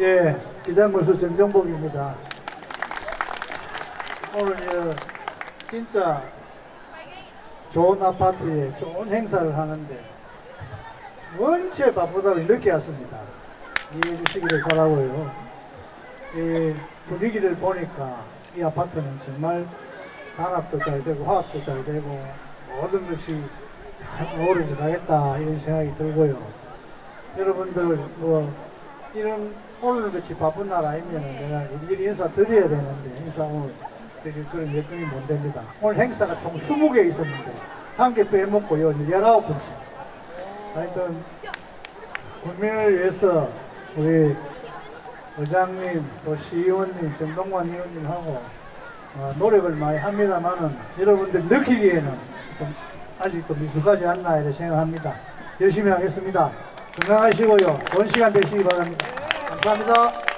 예, 기장군수 정정복입니다. 오늘 저 진짜 좋은 아파트에 좋은 행사를 하는데 원체 바쁘다고 늦게 왔습니다. 이해해 주시기를 바라고요. 이 분위기를 보니까 이 아파트는 정말 단합도 잘 되고 화합도 잘 되고 모든 것이 잘 어우러져 가겠다 이런 생각이 들고요. 여러분들 뭐 이런 오늘 같이 바쁜 날 아니면 내가 일일이 인사 드려야 되는데 인사 오늘 드릴 그런 여건이 못 됩니다. 오늘 행사가 총 20개 있었는데 한 개 빼먹고요. 19번째. 하여튼 국민을 위해서 우리 의장님 또 시의원님 정동관 의원님하고 어, 노력을 많이 합니다만은 여러분들 느끼기에는 좀 아직도 미숙하지 않나 이렇게 생각합니다. 열심히 하겠습니다. 건강하시고요. 좋은 시간 되시기 바랍니다. 감사합니다.